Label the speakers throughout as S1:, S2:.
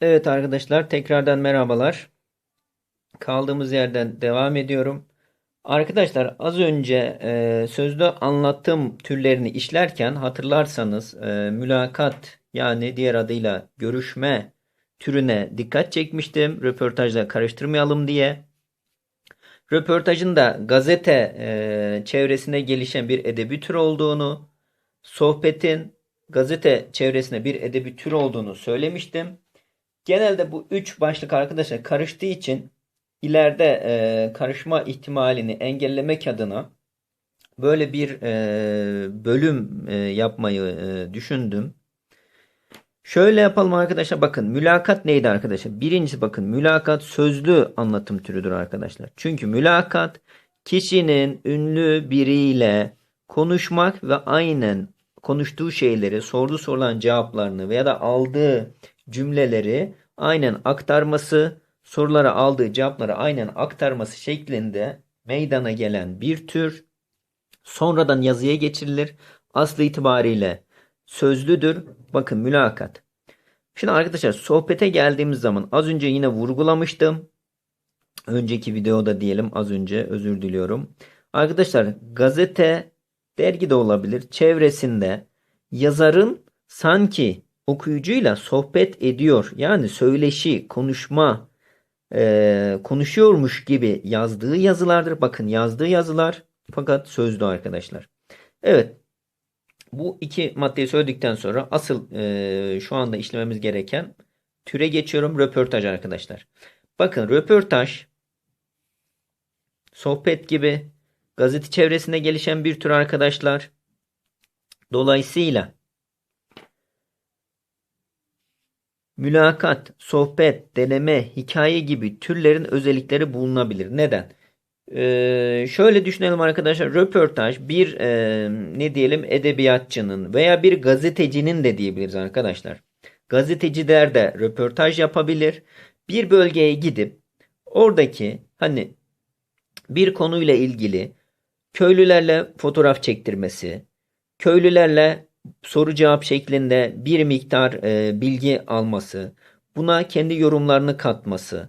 S1: Evet arkadaşlar tekrardan merhabalar. Kaldığımız yerden devam ediyorum. Arkadaşlar az önce e, sözlü anlatım türlerini işlerken hatırlarsanız e, mülakat yani diğer adıyla görüşme türüne dikkat çekmiştim. Röportajla karıştırmayalım diye. Röportajın da gazete e, çevresine gelişen bir edebi tür olduğunu, sohbetin gazete çevresine bir edebi tür olduğunu söylemiştim. Genelde bu üç başlık arkadaşlar karıştığı için ileride e, karışma ihtimalini engellemek adına böyle bir e, bölüm e, yapmayı e, düşündüm. Şöyle yapalım arkadaşlar. Bakın mülakat neydi arkadaşlar? Birincisi bakın mülakat sözlü anlatım türüdür arkadaşlar. Çünkü mülakat kişinin ünlü biriyle konuşmak ve aynen konuştuğu şeyleri, sorduğu sorulan cevaplarını veya da aldığı cümleleri aynen aktarması, sorulara aldığı cevapları aynen aktarması şeklinde meydana gelen bir tür sonradan yazıya geçirilir. Aslı itibariyle sözlüdür. Bakın mülakat. Şimdi arkadaşlar sohbete geldiğimiz zaman az önce yine vurgulamıştım. Önceki videoda diyelim az önce özür diliyorum. Arkadaşlar gazete, dergi de olabilir. Çevresinde yazarın sanki okuyucuyla sohbet ediyor. Yani söyleşi, konuşma, e, konuşuyormuş gibi yazdığı yazılardır. Bakın yazdığı yazılar fakat sözlü arkadaşlar. Evet. Bu iki maddeyi söyledikten sonra asıl e, şu anda işlememiz gereken türe geçiyorum. Röportaj arkadaşlar. Bakın röportaj sohbet gibi gazete çevresinde gelişen bir tür arkadaşlar. Dolayısıyla mülakat, sohbet, deneme, hikaye gibi türlerin özellikleri bulunabilir. Neden? Ee, şöyle düşünelim arkadaşlar. Röportaj bir e, ne diyelim edebiyatçının veya bir gazetecinin de diyebiliriz arkadaşlar. Gazeteciler de röportaj yapabilir. Bir bölgeye gidip oradaki hani bir konuyla ilgili köylülerle fotoğraf çektirmesi, köylülerle soru cevap şeklinde bir miktar e, bilgi alması, buna kendi yorumlarını katması,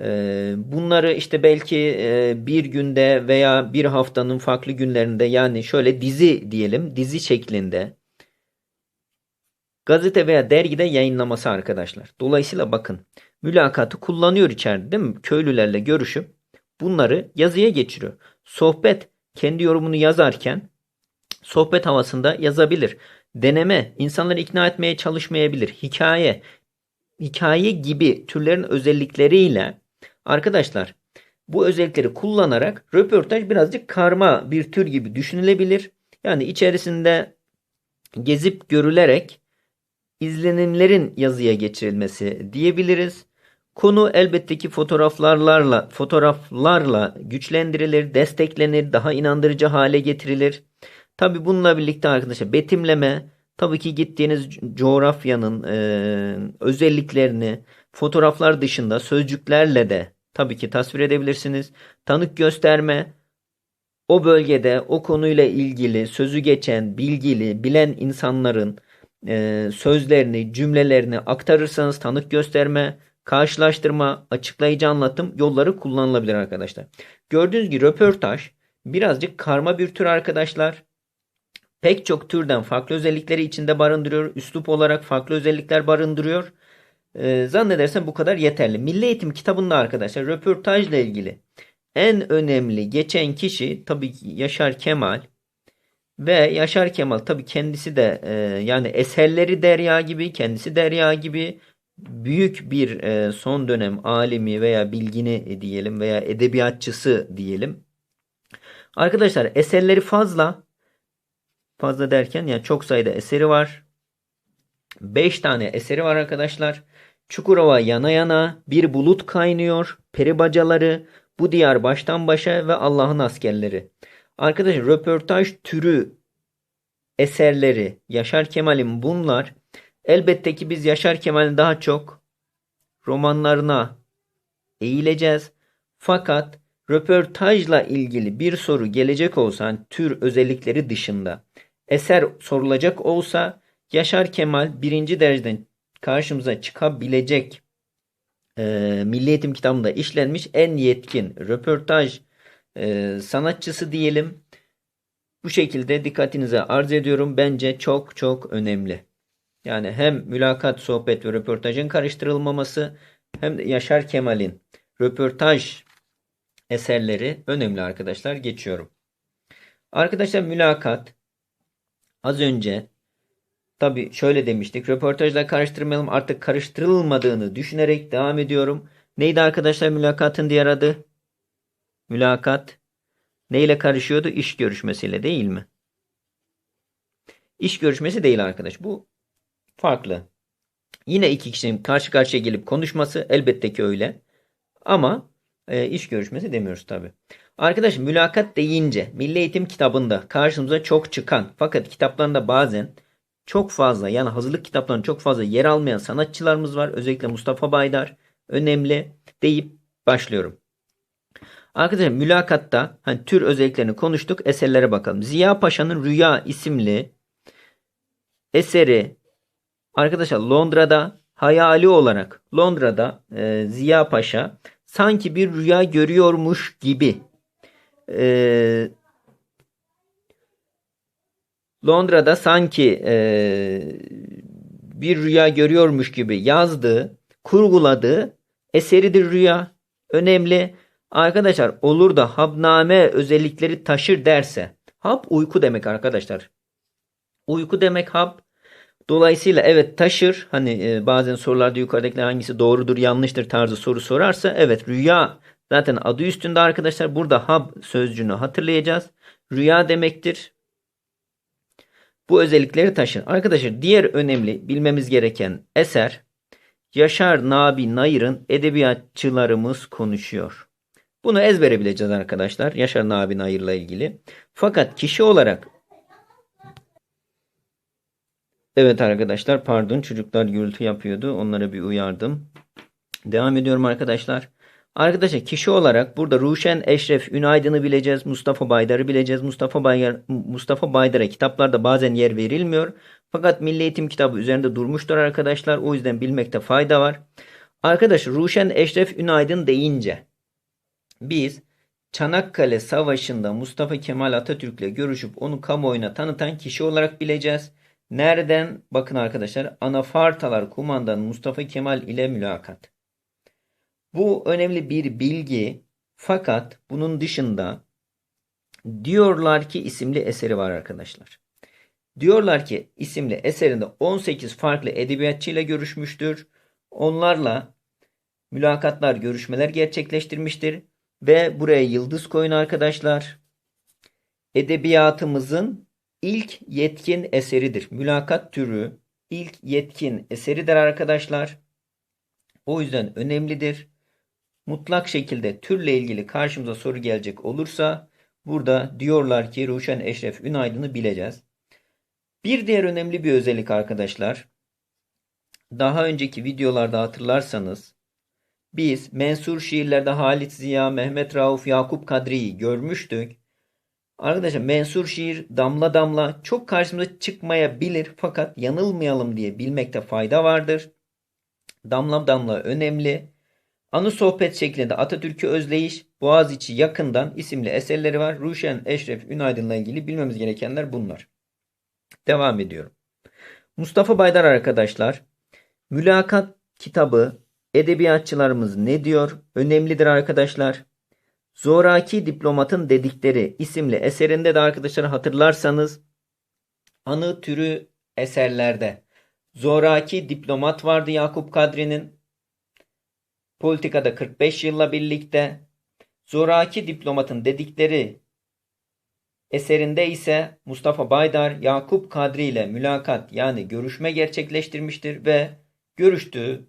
S1: e, bunları işte belki e, bir günde veya bir haftanın farklı günlerinde yani şöyle dizi diyelim, dizi şeklinde gazete veya dergide yayınlaması arkadaşlar. Dolayısıyla bakın mülakatı kullanıyor içeride değil mi? Köylülerle görüşüp bunları yazıya geçiriyor. Sohbet kendi yorumunu yazarken sohbet havasında yazabilir. Deneme insanları ikna etmeye çalışmayabilir. Hikaye hikaye gibi türlerin özellikleriyle arkadaşlar bu özellikleri kullanarak röportaj birazcık karma bir tür gibi düşünülebilir. Yani içerisinde gezip görülerek izlenimlerin yazıya geçirilmesi diyebiliriz. Konu elbette ki fotoğraflarla fotoğraflarla güçlendirilir, desteklenir, daha inandırıcı hale getirilir. Tabi bununla birlikte arkadaşlar betimleme tabii ki gittiğiniz coğrafyanın e, özelliklerini fotoğraflar dışında sözcüklerle de tabii ki tasvir edebilirsiniz. Tanık gösterme o bölgede o konuyla ilgili sözü geçen, bilgili, bilen insanların e, sözlerini, cümlelerini aktarırsanız tanık gösterme, karşılaştırma, açıklayıcı anlatım yolları kullanılabilir arkadaşlar. Gördüğünüz gibi röportaj birazcık karma bir tür arkadaşlar. Pek çok türden farklı özellikleri içinde barındırıyor. Üslup olarak farklı özellikler barındırıyor. Ee, zannedersem bu kadar yeterli. Milli Eğitim kitabında arkadaşlar röportajla ilgili en önemli geçen kişi tabii ki Yaşar Kemal ve Yaşar Kemal tabii kendisi de e, yani eserleri derya gibi kendisi derya gibi büyük bir e, son dönem alimi veya bilgini diyelim veya edebiyatçısı diyelim. Arkadaşlar eserleri fazla Fazla derken yani çok sayıda eseri var. 5 tane eseri var arkadaşlar. Çukurova yana yana, bir bulut kaynıyor, peri bacaları, bu diyar baştan başa ve Allah'ın askerleri. Arkadaşlar röportaj türü eserleri Yaşar Kemal'in bunlar. Elbette ki biz Yaşar Kemal'in daha çok romanlarına eğileceğiz. Fakat röportajla ilgili bir soru gelecek olsa tür özellikleri dışında eser sorulacak olsa Yaşar Kemal birinci dereceden karşımıza çıkabilecek e, Milli Eğitim kitabında işlenmiş en yetkin röportaj e, sanatçısı diyelim. Bu şekilde dikkatinize arz ediyorum. Bence çok çok önemli. Yani hem mülakat, sohbet ve röportajın karıştırılmaması hem de Yaşar Kemal'in röportaj eserleri önemli arkadaşlar. Geçiyorum. Arkadaşlar mülakat az önce tabi şöyle demiştik. Röportajla karıştırmayalım. Artık karıştırılmadığını düşünerek devam ediyorum. Neydi arkadaşlar mülakatın diğer adı? Mülakat neyle karışıyordu? İş görüşmesiyle değil mi? İş görüşmesi değil arkadaş. Bu farklı. Yine iki kişinin karşı karşıya gelip konuşması elbette ki öyle. Ama e, iş görüşmesi demiyoruz tabi. Arkadaş mülakat deyince Milli Eğitim kitabında karşımıza çok çıkan fakat kitaplarında bazen çok fazla yani hazırlık kitaplarında çok fazla yer almayan sanatçılarımız var. Özellikle Mustafa Baydar önemli deyip başlıyorum. Arkadaşlar mülakatta hani tür özelliklerini konuştuk. Eserlere bakalım. Ziya Paşa'nın Rüya isimli eseri arkadaşlar Londra'da hayali olarak Londra'da e, Ziya Paşa sanki bir rüya görüyormuş gibi e, Londra'da sanki e, bir rüya görüyormuş gibi yazdığı, kurguladığı eseridir rüya. Önemli. Arkadaşlar olur da habname özellikleri taşır derse. Hap uyku demek arkadaşlar. Uyku demek hap. Dolayısıyla evet taşır. Hani e, bazen sorularda yukarıdakiler hangisi doğrudur yanlıştır tarzı soru sorarsa evet rüya zaten adı üstünde arkadaşlar. Burada hap sözcüğünü hatırlayacağız. Rüya demektir. Bu özellikleri taşır. Arkadaşlar diğer önemli bilmemiz gereken eser Yaşar Nabi Nayır'ın edebiyatçılarımız konuşuyor. Bunu ezbere bileceğiz arkadaşlar. Yaşar Nabi Nayır'la ilgili. Fakat kişi olarak Evet arkadaşlar pardon çocuklar gürültü yapıyordu. Onlara bir uyardım. Devam ediyorum arkadaşlar. Arkadaşlar kişi olarak burada Ruşen Eşref Ünaydın'ı bileceğiz. Mustafa Baydar'ı bileceğiz. Mustafa Baydar Mustafa Baydar'a kitaplarda bazen yer verilmiyor. Fakat Milli Eğitim kitabı üzerinde durmuştur arkadaşlar. O yüzden bilmekte fayda var. Arkadaşlar Ruşen Eşref Ünaydın deyince biz Çanakkale Savaşı'nda Mustafa Kemal Atatürk'le görüşüp onu kamuoyuna tanıtan kişi olarak bileceğiz. Nereden? Bakın arkadaşlar Anafartalar Kumandanı Mustafa Kemal ile mülakat. Bu önemli bir bilgi fakat bunun dışında diyorlar ki isimli eseri var arkadaşlar. Diyorlar ki isimli eserinde 18 farklı edebiyatçıyla görüşmüştür. Onlarla mülakatlar, görüşmeler gerçekleştirmiştir. Ve buraya yıldız koyun arkadaşlar. Edebiyatımızın ilk yetkin eseridir. Mülakat türü ilk yetkin eseridir arkadaşlar. O yüzden önemlidir. Mutlak şekilde türle ilgili karşımıza soru gelecek olursa burada diyorlar ki Ruşen Eşref Ünaydın'ı bileceğiz. Bir diğer önemli bir özellik arkadaşlar. Daha önceki videolarda hatırlarsanız biz mensur şiirlerde Halit Ziya, Mehmet Rauf, Yakup Kadri'yi görmüştük. Arkadaşlar mensur şiir damla damla çok karşımıza çıkmayabilir fakat yanılmayalım diye bilmekte fayda vardır. Damla damla önemli. Anı sohbet şeklinde Atatürk'ü özleyiş, Boğaziçi yakından isimli eserleri var. Ruşen Eşref Ünaydın'la ilgili bilmemiz gerekenler bunlar. Devam ediyorum. Mustafa Baydar arkadaşlar, Mülakat kitabı edebiyatçılarımız ne diyor? Önemlidir arkadaşlar. Zoraki Diplomatın Dedikleri isimli eserinde de arkadaşlar hatırlarsanız anı türü eserlerde Zoraki Diplomat vardı Yakup Kadri'nin. Politikada 45 yılla birlikte Zoraki Diplomatın Dedikleri eserinde ise Mustafa Baydar Yakup Kadri ile mülakat yani görüşme gerçekleştirmiştir ve görüştüğü,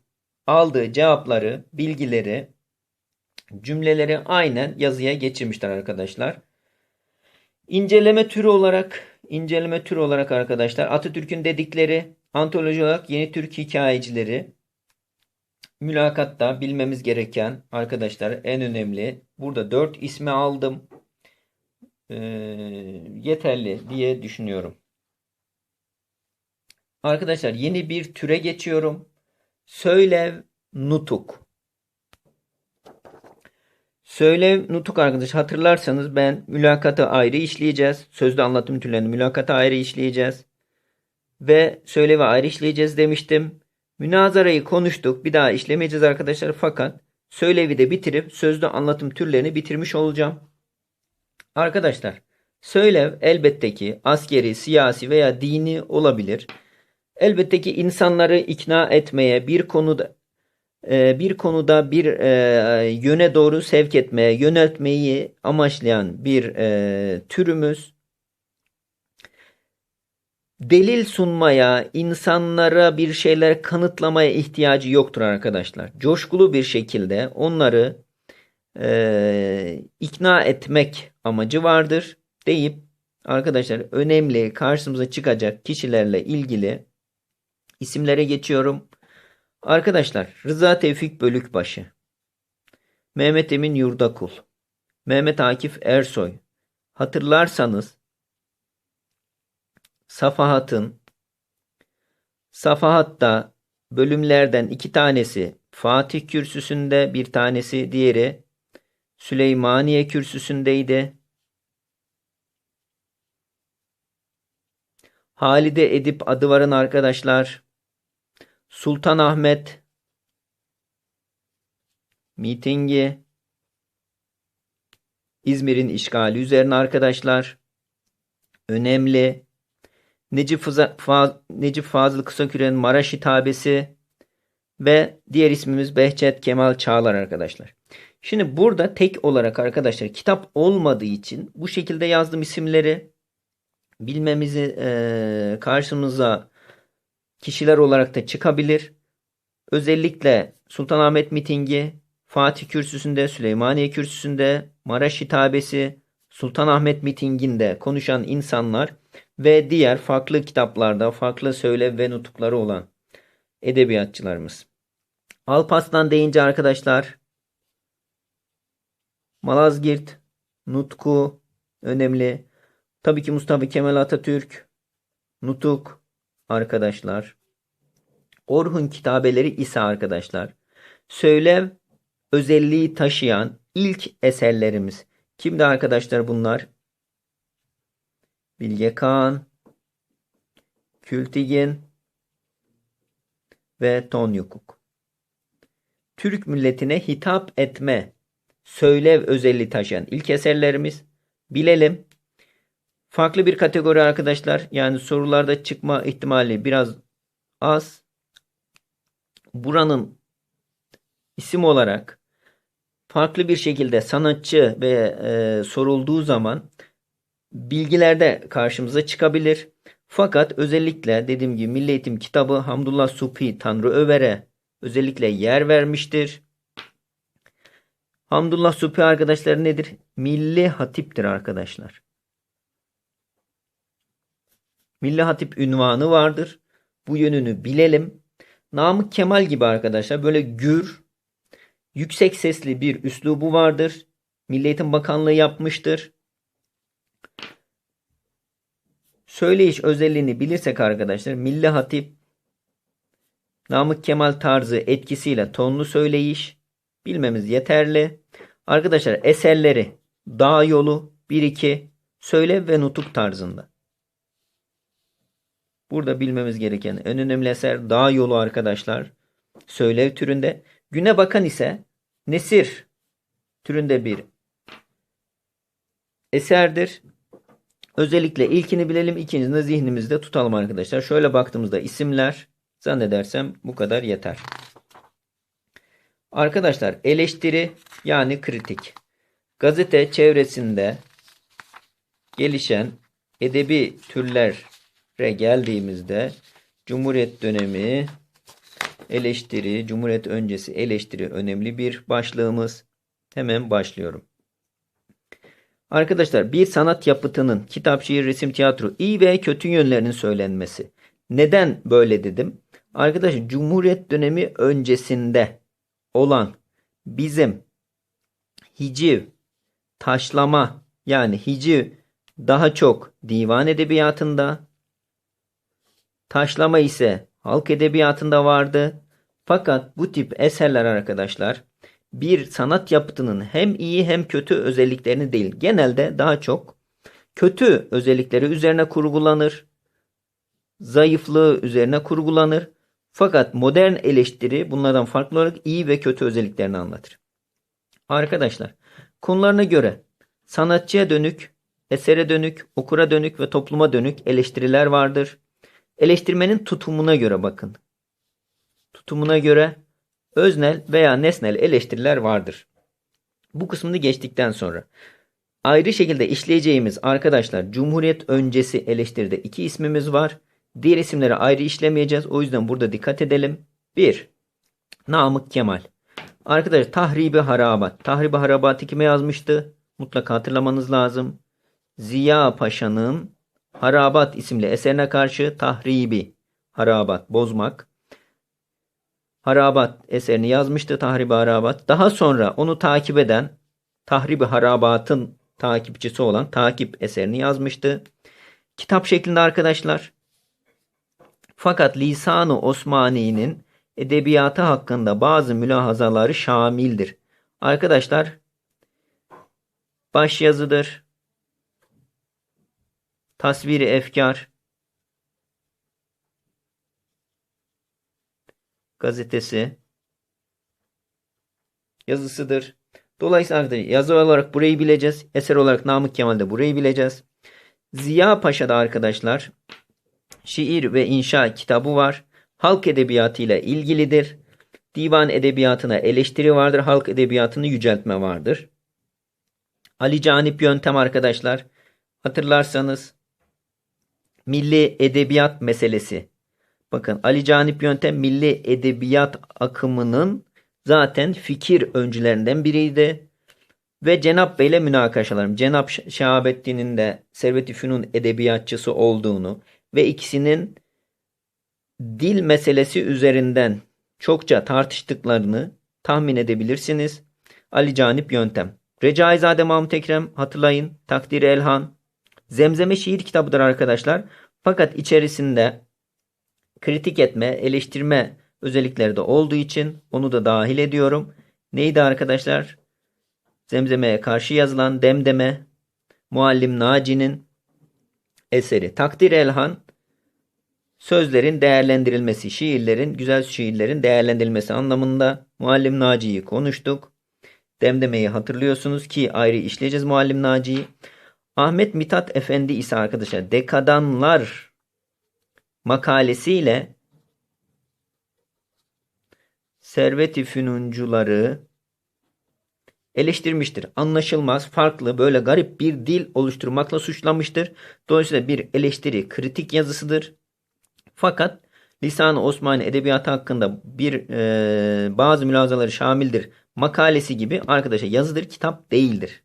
S1: aldığı cevapları, bilgileri cümleleri aynen yazıya geçirmişler arkadaşlar. İnceleme türü olarak inceleme türü olarak arkadaşlar Atatürk'ün dedikleri antoloji olarak Yeni Türk hikayecileri mülakatta bilmemiz gereken arkadaşlar en önemli burada dört ismi aldım. Ee, yeterli diye düşünüyorum. Arkadaşlar yeni bir türe geçiyorum. Söylev nutuk. Söylev nutuk arkadaş hatırlarsanız ben mülakatı ayrı işleyeceğiz. Sözlü anlatım türlerini mülakatı ayrı işleyeceğiz. Ve söylevi ayrı işleyeceğiz demiştim. Münazarayı konuştuk. Bir daha işlemeyeceğiz arkadaşlar. Fakat söylevi de bitirip sözlü anlatım türlerini bitirmiş olacağım. Arkadaşlar söylev elbette ki askeri, siyasi veya dini olabilir. Elbette ki insanları ikna etmeye, bir konuda e, bir konuda bir e, yöne doğru sevk etmeye, yöneltmeyi amaçlayan bir e, türümüz. Delil sunmaya, insanlara bir şeyler kanıtlamaya ihtiyacı yoktur arkadaşlar. Coşkulu bir şekilde onları e, ikna etmek amacı vardır deyip arkadaşlar önemli karşımıza çıkacak kişilerle ilgili isimlere geçiyorum. Arkadaşlar Rıza Tevfik Bölükbaşı, Mehmet Emin Yurdakul, Mehmet Akif Ersoy. Hatırlarsanız Safahat'ın Safahat'ta bölümlerden iki tanesi Fatih kürsüsünde bir tanesi diğeri Süleymaniye kürsüsündeydi. Halide Edip adı varın arkadaşlar. Sultanahmet mitingi İzmir'in işgali üzerine arkadaşlar. Önemli. Necip, Fıza, Faz, Necip Fazıl Kısaküre'nin Maraş hitabesi ve diğer ismimiz Behçet Kemal Çağlar arkadaşlar. Şimdi burada tek olarak arkadaşlar kitap olmadığı için bu şekilde yazdığım isimleri bilmemizi e, karşımıza kişiler olarak da çıkabilir. Özellikle Sultanahmet mitingi, Fatih Kürsüsü'nde, Süleymaniye Kürsüsü'nde, Maraş hitabesi, Sultanahmet mitinginde konuşan insanlar ve diğer farklı kitaplarda farklı söyle ve nutukları olan edebiyatçılarımız. Alparslan deyince arkadaşlar Malazgirt, Nutku önemli. Tabii ki Mustafa Kemal Atatürk, Nutuk arkadaşlar. Orhun kitabeleri ise arkadaşlar söylev özelliği taşıyan ilk eserlerimiz. Kimdi arkadaşlar bunlar? Bilge Kağan, Kültigin ve Tonyukuk. Türk milletine hitap etme, söylev özelliği taşıyan ilk eserlerimiz. Bilelim. Farklı bir kategori arkadaşlar. Yani sorularda çıkma ihtimali biraz az. Buranın isim olarak farklı bir şekilde sanatçı ve e, sorulduğu zaman bilgilerde karşımıza çıkabilir. Fakat özellikle dediğim gibi Milli Eğitim kitabı Hamdullah Supi Tanrı Över'e özellikle yer vermiştir. Hamdullah Supi arkadaşlar nedir? Milli Hatip'tir arkadaşlar. Milli Hatip ünvanı vardır. Bu yönünü bilelim. Namık Kemal gibi arkadaşlar böyle gür, yüksek sesli bir üslubu vardır. Milli Eğitim Bakanlığı yapmıştır. Söyleyiş özelliğini bilirsek arkadaşlar Milli Hatip Namık Kemal tarzı etkisiyle tonlu söyleyiş bilmemiz yeterli. Arkadaşlar eserleri Dağ Yolu 1-2 Söyle ve Nutuk tarzında. Burada bilmemiz gereken en önemli eser Dağ Yolu arkadaşlar. Söylev türünde. Güne bakan ise Nesir türünde bir eserdir. Özellikle ilkini bilelim, ikincisini zihnimizde tutalım arkadaşlar. Şöyle baktığımızda isimler zannedersem bu kadar yeter. Arkadaşlar eleştiri yani kritik. Gazete çevresinde gelişen edebi türlere geldiğimizde Cumhuriyet dönemi eleştiri, Cumhuriyet öncesi eleştiri önemli bir başlığımız. Hemen başlıyorum. Arkadaşlar bir sanat yapıtının kitap, şiir, resim, tiyatro iyi ve kötü yönlerinin söylenmesi. Neden böyle dedim? Arkadaşlar Cumhuriyet dönemi öncesinde olan bizim hiciv, taşlama yani hiciv daha çok divan edebiyatında, taşlama ise halk edebiyatında vardı. Fakat bu tip eserler arkadaşlar bir sanat yapıtının hem iyi hem kötü özelliklerini değil, genelde daha çok kötü özellikleri üzerine kurgulanır, zayıflığı üzerine kurgulanır. Fakat modern eleştiri bunlardan farklı olarak iyi ve kötü özelliklerini anlatır. Arkadaşlar, konularına göre sanatçıya dönük, esere dönük, okura dönük ve topluma dönük eleştiriler vardır. Eleştirmenin tutumuna göre bakın. Tutumuna göre öznel veya nesnel eleştiriler vardır. Bu kısmını geçtikten sonra ayrı şekilde işleyeceğimiz arkadaşlar Cumhuriyet öncesi eleştiride iki ismimiz var. Diğer isimleri ayrı işlemeyeceğiz. O yüzden burada dikkat edelim. 1. Namık Kemal. Arkadaşlar Tahribi Harabat. Tahribi Harabat'ı kime yazmıştı? Mutlaka hatırlamanız lazım. Ziya Paşa'nın Harabat isimli eserine karşı tahribi, harabat, bozmak. Harabat eserini yazmıştı Tahribi Harabat. Daha sonra onu takip eden Tahribi Harabat'ın takipçisi olan takip eserini yazmıştı. Kitap şeklinde arkadaşlar. Fakat Lisan-ı Osmani'nin edebiyatı hakkında bazı mülahazaları şamildir. Arkadaşlar başyazıdır. Tasviri efkar gazetesi yazısıdır. Dolayısıyla arkadaşlar yazı olarak burayı bileceğiz. Eser olarak Namık Kemal'de burayı bileceğiz. Ziya Paşa'da arkadaşlar şiir ve inşa kitabı var. Halk edebiyatı ile ilgilidir. Divan edebiyatına eleştiri vardır. Halk edebiyatını yüceltme vardır. Ali Canip Yöntem arkadaşlar. Hatırlarsanız milli edebiyat meselesi. Bakın Ali Canip Yöntem milli edebiyat akımının zaten fikir öncülerinden biriydi. Ve Cenap Bey ile münakaşalarım. Cenap Şahabettin'in de Servet-i Fünun edebiyatçısı olduğunu ve ikisinin dil meselesi üzerinden çokça tartıştıklarını tahmin edebilirsiniz. Ali Canip Yöntem. Recaizade Mahmut Ekrem hatırlayın. Takdir Elhan. Zemzeme şiir kitabıdır arkadaşlar. Fakat içerisinde kritik etme, eleştirme özellikleri de olduğu için onu da dahil ediyorum. Neydi arkadaşlar? Zemzeme'ye karşı yazılan Demdeme, Muallim Naci'nin eseri. Takdir Elhan, sözlerin değerlendirilmesi, şiirlerin, güzel şiirlerin değerlendirilmesi anlamında Muallim Naci'yi konuştuk. Demdeme'yi hatırlıyorsunuz ki ayrı işleyeceğiz Muallim Naci'yi. Ahmet Mithat Efendi ise arkadaşlar Dekadanlar makalesiyle Servet-i Fünuncuları eleştirmiştir. Anlaşılmaz, farklı, böyle garip bir dil oluşturmakla suçlamıştır. Dolayısıyla bir eleştiri, kritik yazısıdır. Fakat Lisan-ı Osmani Edebiyatı hakkında bir e, bazı mülazaları şamildir. Makalesi gibi arkadaşlar yazıdır, kitap değildir.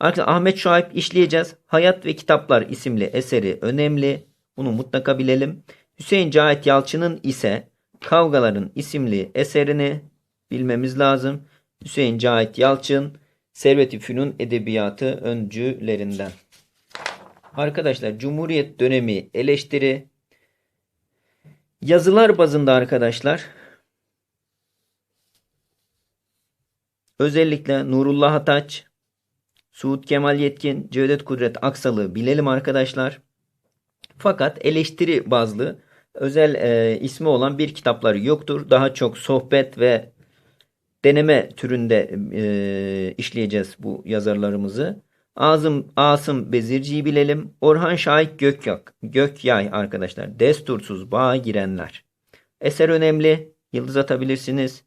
S1: Arkadaşlar Ahmet Şuayb işleyeceğiz. Hayat ve Kitaplar isimli eseri önemli. Bunu mutlaka bilelim. Hüseyin Cahit Yalçın'ın ise Kavgaların isimli eserini bilmemiz lazım. Hüseyin Cahit Yalçın Servet-i Fünun Edebiyatı öncülerinden. Arkadaşlar Cumhuriyet dönemi eleştiri yazılar bazında arkadaşlar özellikle Nurullah Ataç, Suud Kemal Yetkin, Cevdet Kudret Aksal'ı bilelim arkadaşlar. Fakat eleştiri bazlı özel e, ismi olan bir kitapları yoktur. Daha çok sohbet ve deneme türünde e, işleyeceğiz bu yazarlarımızı. Azım Asım Bezirci'yi bilelim. Orhan Şahik Gökyak, Gökyay arkadaşlar. Destursuz bağa girenler. Eser önemli. Yıldız atabilirsiniz.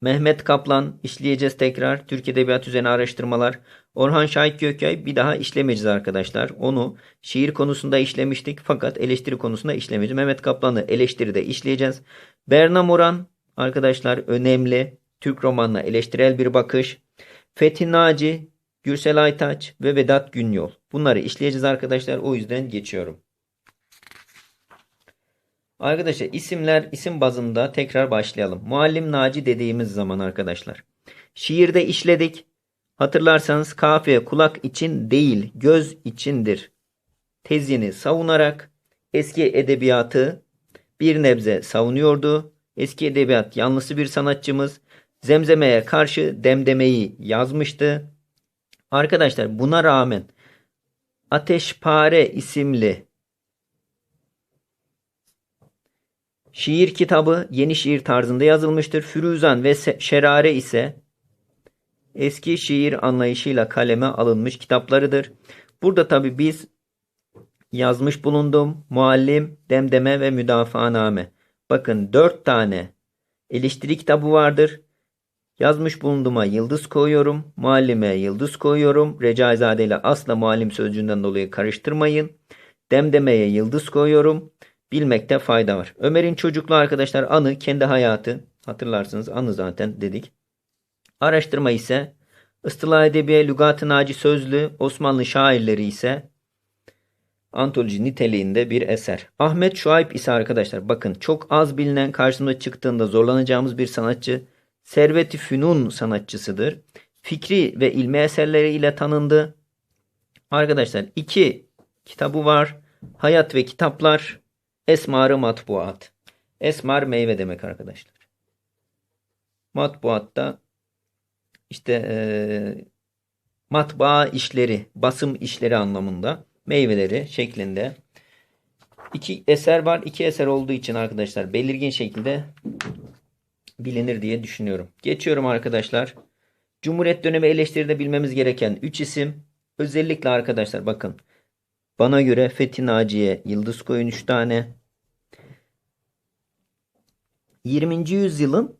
S1: Mehmet Kaplan işleyeceğiz tekrar. Türk Edebiyat üzerine araştırmalar. Orhan Şahit Gökyay bir daha işlemeyeceğiz arkadaşlar. Onu şiir konusunda işlemiştik fakat eleştiri konusunda işlemeyeceğiz. Mehmet Kaplan'ı eleştiride işleyeceğiz. Berna Moran arkadaşlar önemli. Türk romanına eleştirel bir bakış. Fethi Naci, Gürsel Aytaç ve Vedat Günyol. Bunları işleyeceğiz arkadaşlar. O yüzden geçiyorum. Arkadaşlar isimler isim bazında tekrar başlayalım. Muallim Naci dediğimiz zaman arkadaşlar. Şiirde işledik. Hatırlarsanız kafiye kulak için değil göz içindir. Tezini savunarak eski edebiyatı bir nebze savunuyordu. Eski edebiyat yanlısı bir sanatçımız. Zemzeme'ye karşı Demdeme'yi yazmıştı. Arkadaşlar buna rağmen Ateşpare isimli şiir kitabı yeni şiir tarzında yazılmıştır. Firuzan ve Şerare ise eski şiir anlayışıyla kaleme alınmış kitaplarıdır. Burada tabi biz yazmış bulundum. Muallim, Demdeme ve Müdafaaname. Bakın dört tane eleştiri kitabı vardır. Yazmış bulunduğuma yıldız koyuyorum. Muallime yıldız koyuyorum. Recaizade ile asla muallim sözcüğünden dolayı karıştırmayın. Demdemeye yıldız koyuyorum. Bilmekte fayda var. Ömer'in çocukluğu arkadaşlar anı kendi hayatı. Hatırlarsınız anı zaten dedik. Araştırma ise Istılah Edebiye Lügat-ı Naci Sözlü Osmanlı şairleri ise antoloji niteliğinde bir eser. Ahmet Şuayb ise arkadaşlar bakın çok az bilinen karşımıza çıktığında zorlanacağımız bir sanatçı. Servet-i Fünun sanatçısıdır. Fikri ve ilmi eserleriyle tanındı. Arkadaşlar iki kitabı var. Hayat ve Kitaplar. Esmarı Matbuat. Esmar meyve demek arkadaşlar. Matbuatta işte eee matbaa işleri, basım işleri anlamında meyveleri şeklinde iki eser var. İki eser olduğu için arkadaşlar belirgin şekilde bilinir diye düşünüyorum. Geçiyorum arkadaşlar. Cumhuriyet dönemi eleştiride bilmemiz gereken 3 isim. Özellikle arkadaşlar bakın. Bana göre Fethi Naciye Yıldız koyun 3 tane. 20. yüzyılın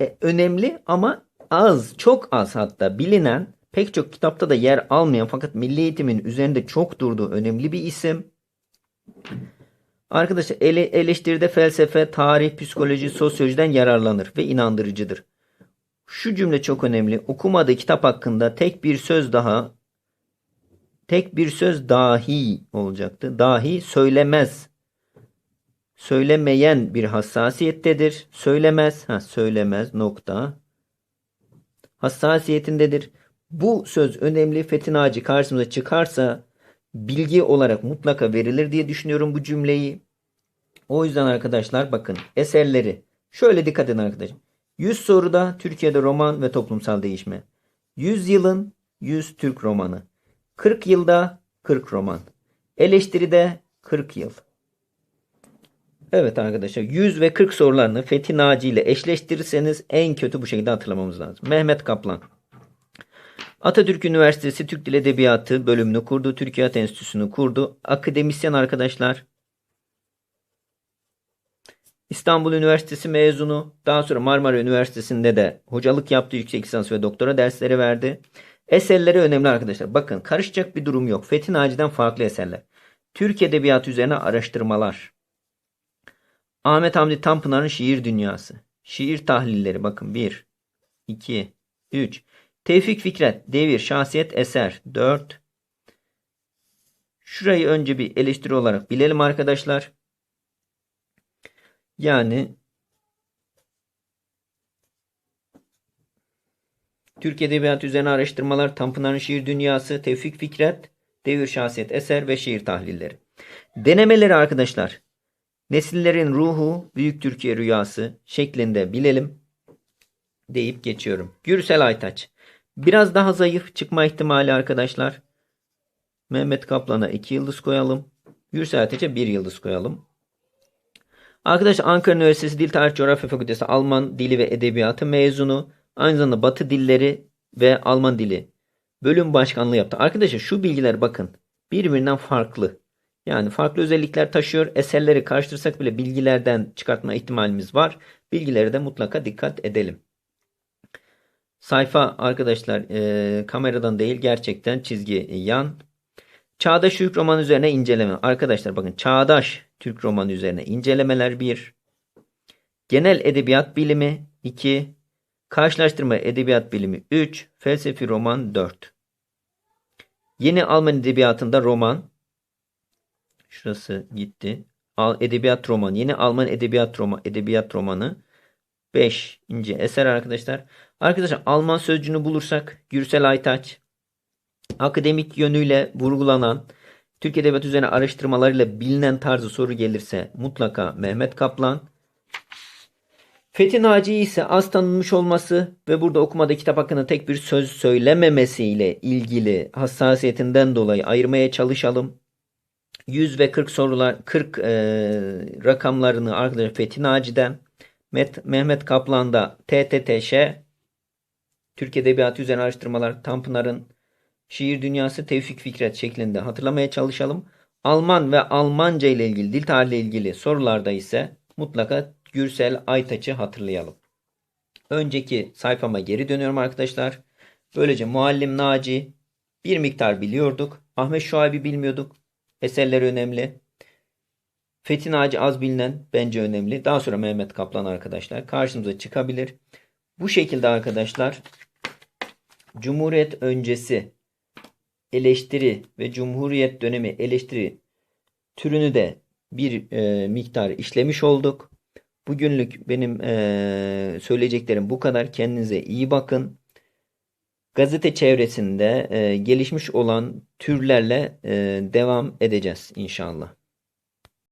S1: e, önemli ama az, çok az hatta bilinen, pek çok kitapta da yer almayan fakat milli eğitimin üzerinde çok durduğu önemli bir isim. Arkadaşlar ele, eleştiride felsefe, tarih, psikoloji, sosyolojiden yararlanır ve inandırıcıdır. Şu cümle çok önemli. Okumadığı kitap hakkında tek bir söz daha tek bir söz dahi olacaktı. Dahi söylemez. Söylemeyen bir hassasiyettedir. Söylemez. Ha söylemez nokta. Hassasiyetindedir. Bu söz önemli. Fethi Naci karşımıza çıkarsa bilgi olarak mutlaka verilir diye düşünüyorum bu cümleyi. O yüzden arkadaşlar bakın eserleri şöyle dikkat edin arkadaşlar. 100 soruda Türkiye'de roman ve toplumsal değişme. 100 yılın 100 Türk romanı. 40 yılda 40 roman. Eleştiride 40 yıl. Evet arkadaşlar 100 ve 40 sorularını Fethi Naci ile eşleştirirseniz en kötü bu şekilde hatırlamamız lazım. Mehmet Kaplan. Atatürk Üniversitesi Türk Dil Edebiyatı bölümünü kurdu. Türkiye Hat Enstitüsü'nü kurdu. Akademisyen arkadaşlar. İstanbul Üniversitesi mezunu. Daha sonra Marmara Üniversitesi'nde de hocalık yaptı. Yüksek lisans ve doktora dersleri verdi. Eserleri önemli arkadaşlar. Bakın karışacak bir durum yok. Fethi Naci'den farklı eserler. Türk Edebiyatı üzerine araştırmalar. Ahmet Hamdi Tanpınar'ın şiir dünyası. Şiir tahlilleri bakın 1, 2, 3. Tevfik Fikret, devir, şahsiyet, eser. 4. Şurayı önce bir eleştiri olarak bilelim arkadaşlar. Yani Türk Edebiyatı üzerine araştırmalar, Tanpınar'ın şiir dünyası, Tevfik Fikret, devir, şahsiyet, eser ve şiir tahlilleri. Denemeleri arkadaşlar. Nesillerin ruhu, Büyük Türkiye rüyası şeklinde bilelim deyip geçiyorum. Gürsel Aytaç. Biraz daha zayıf çıkma ihtimali arkadaşlar. Mehmet Kaplan'a 2 yıldız koyalım. Gürsel Aytaç'a 1 yıldız koyalım. Arkadaşlar Ankara Üniversitesi Dil Tarih Coğrafya Fakültesi Alman Dili ve Edebiyatı mezunu. Aynı zamanda Batı Dilleri ve Alman Dili bölüm başkanlığı yaptı. Arkadaşlar şu bilgiler bakın birbirinden farklı. Yani farklı özellikler taşıyor. Eserleri karıştırsak bile bilgilerden çıkartma ihtimalimiz var. Bilgileri de mutlaka dikkat edelim. Sayfa arkadaşlar e, kameradan değil gerçekten çizgi yan. Çağdaş Türk romanı üzerine inceleme. Arkadaşlar bakın Çağdaş Türk romanı üzerine incelemeler 1. Genel edebiyat bilimi 2. Karşılaştırma edebiyat bilimi 3. Felsefi roman 4. Yeni Alman edebiyatında roman. Şurası gitti. Al, edebiyat romanı. Yeni Alman edebiyat romanı. Edebiyat romanı. 5. ince eser arkadaşlar. Arkadaşlar Alman sözcüğünü bulursak Gürsel Aytaç akademik yönüyle vurgulanan Türk Edebiyatı üzerine araştırmalarıyla bilinen tarzı soru gelirse mutlaka Mehmet Kaplan Fethi Naci ise az tanınmış olması ve burada okumada kitap hakkında tek bir söz söylememesiyle ilgili hassasiyetinden dolayı ayırmaya çalışalım. 100 ve 40 sorular 40 e, rakamlarını arkadaşlar Fethi Naci'den Met, Mehmet Kaplan'da TTTŞ Türk Edebiyatı Üzerine Araştırmalar Tanpınar'ın Şiir Dünyası Tevfik Fikret şeklinde hatırlamaya çalışalım. Alman ve Almanca ile ilgili, dil tarihi ile ilgili sorularda ise mutlaka Gürsel Aytaç'ı hatırlayalım. Önceki sayfama geri dönüyorum arkadaşlar. Böylece Muallim Naci bir miktar biliyorduk. Ahmet Şuayb'i bilmiyorduk. Eserleri önemli. Fethi Naci az bilinen bence önemli. Daha sonra Mehmet Kaplan arkadaşlar karşımıza çıkabilir. Bu şekilde arkadaşlar Cumhuriyet öncesi eleştiri ve Cumhuriyet dönemi eleştiri türünü de bir e, miktar işlemiş olduk. Bugünlük benim e, söyleyeceklerim bu kadar. Kendinize iyi bakın. Gazete çevresinde e, gelişmiş olan türlerle e, devam edeceğiz inşallah.